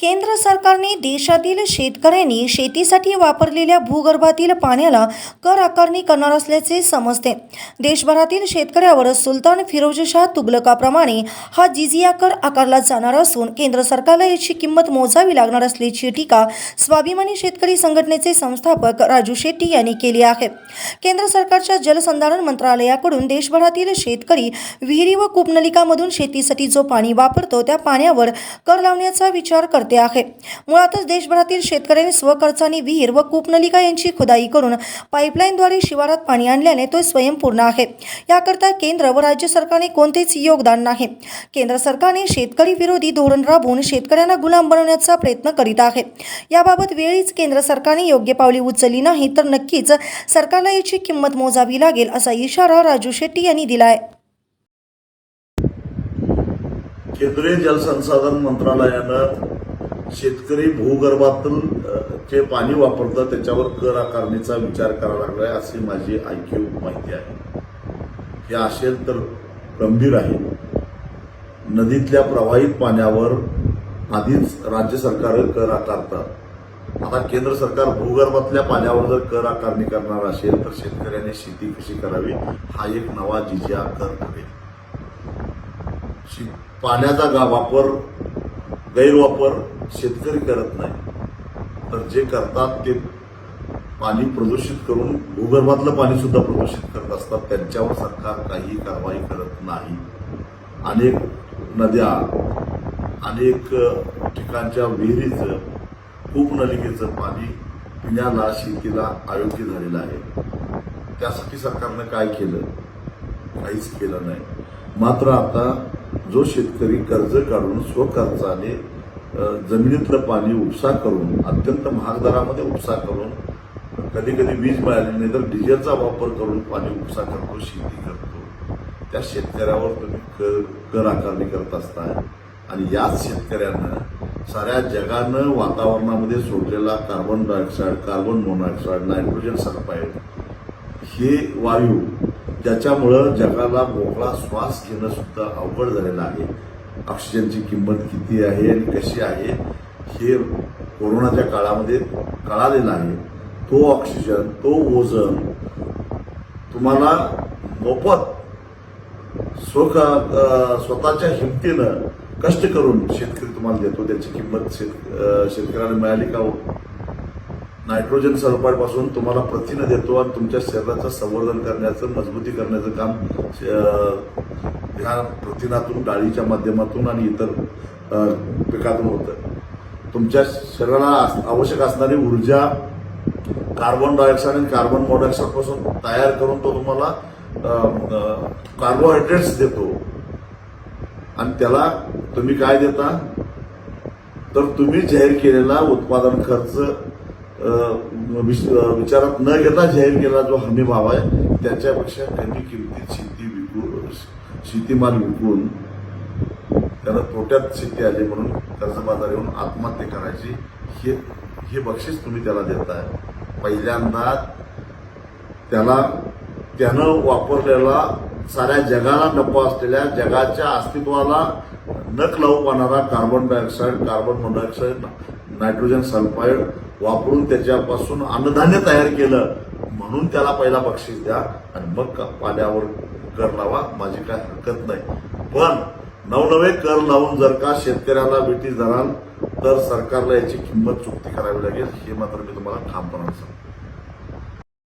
केंद्र सरकारने देशातील शेतकऱ्यांनी शेतीसाठी वापरलेल्या भूगर्भातील पाण्याला कर आकारणी करणार असल्याचे समजते. देशभरातील शेतकऱ्यावर सुलतान फिरोजशाह तुगलकाप्रमाणे हा जिजिया कर आकारला जाणार असून केंद्र सरकारला याची किंमत मोजावी लागणार असल्याची टीका स्वाभिमानी शेतकरी संघटनेचे संस्थापक राजू शेट्टी यांनी केली आहे. केंद्र सरकारच्या जलसंधारण मंत्रालयाकडून देशभरातील शेतकरी विहिरी व कूपनलिकामधून शेतीसाठी जो पाणी वापरतो त्या पाण्यावर कर लावण्याचा विचार करतो आहे. मुळातच देशभरातील शेतकऱ्यांनी स्वखर्चाने विहीर व कूपनलिका यांची खुदाई करून पाईपलाईनद्वारे शिवारात पाणी आणल्याने तो स्वयंपूर्ण आहे. याकरता केंद्र व राज्य सरकारने कोणतेच योगदान नाही. केंद्र सरकारने शेतकरी विरोधी धोरण राबवून शेतकऱ्यांना गुलाम बनवण्याचा प्रयत्न करीत आहे. याबाबत वेळीच केंद्र सरकारने योग्य पावले उचलली नाही तर नक्कीच सरकारला याची किंमत मोजावी लागेल असा इशारा राजू शेट्टी यांनी दिलाय. केंद्रीय जलसंसाधन मंत्रालयानं शेतकरी भूगर्भातून जे पाणी वापरतं त्याच्यावर कर आकारणीचा विचार करावा लागलाय अशी माझी ऐकीव माहिती आहे. हे असेल तर गंभीर आहे. नदीतल्या प्रवाहित पाण्यावर आधीच राज्य सरकार कर आकारतात. आता केंद्र सरकार भूगर्भातल्या पाण्यावर जर कर आकारणी करणार असेल तर शेतकऱ्यांनी शेती कशी करावी हा एक नवा जिजिया कर ठरेल. पाण्याचा वापर गैरवापर शेतकरी करत नाही. तर जे करतात ते पाणी प्रदूषित करून भूगर्भातलं पाणी सुद्धा प्रदूषित करत असतात. त्यांच्यावर सरकार काही कारवाई करत नाही. अनेक नद्या अनेक ठिकाणच्या विहिरीचं कूपनलिकेचं पाणी पिण्याला शेतीला अयोग्य झालेलं आहे. त्यासाठी सरकारनं काय केलं? काहीच केलं नाही. मात्र आता जो शेतकरी कर्ज काढून स्वखर्चाने जमिनीतलं पाणी उपसा करून अत्यंत महाग दरामध्ये उपसा करून कधी कधी वीज मिळाली नाही तर डिझेलचा वापर करून पाणी उपसा करतो शेती करतो. त्या शेतकऱ्यावर तुम्ही कर कर आकारणी करत असताय आणि याच शेतकऱ्यांना साऱ्या जगानं वातावरणामध्ये सोडलेला carbon dioxide carbon monoxide nitrogen sulphide हे वायू ज्याच्यामुळं जगाला मोकळा श्वास घेणं सुद्धा अवघड झालेलं आहे. ऑक्सिजनची किंमत किती आहे आणि कशी आहे हे कोरोनाच्या काळामध्ये कळालेलं आहे. तो ऑक्सिजन तो ओझन तुम्हाला मोफत स्वख स्वतःच्या हिमतीनं कष्ट करून शेतकरी तुम्हाला देतो. त्याची किंमत शेत शेतकऱ्यांना शेतकऱ्याला मिळाली का हो? नायट्रोजन स्वरूपापासून तुम्हाला प्रथिनं देतो आणि तुमच्या शरीराचं संवर्धन करण्याचं मजबूती करण्याचं काम ह्या प्रथिनातून डाळीच्या माध्यमातून आणि इतर पिकातून होतं. तुमच्या शरीराला आवश्यक असणारी ऊर्जा कार्बन डायऑक्साईड आणि कार्बन मोनॉक्साईडपासून तयार करून तो तुम्हाला कार्बोहायड्रेट्स देतो. आणि त्याला तुम्ही काय देता? तर तुम्ही जाहीर केलेला उत्पादन खर्च विचारात न घेता जाहीर केला जो हमी भाव आहे त्याच्यापेक्षा कमी किमतीत शेती विकू शेतीमाल विकून त्याला तोट्यात शेती आली म्हणून कर्जबाजार येऊन आत्महत्या करायची हे हे बक्षीस तुम्ही त्याला देताय. पहिल्यांदा त्याला त्यानं वापरलेला साऱ्या जगाला नफा असलेल्या जगाच्या अस्तित्वाला नक लावू पाहणारा carbon dioxide carbon monoxide nitrogen sulphide वापरून त्याच्यापासून अन्नधान्य तयार केलं म्हणून त्याला पहिला बक्षीस द्या आणि मग का- पाण्यावर कर लावा माझी काय हरकत नाही. पण नवनवे कर लावून जर का शेतकऱ्याला भेटी धराल तर सरकारला याची किंमत चुकती करावी लागेल हे मात्र मी तुम्हाला ठामपणाने सांगतो.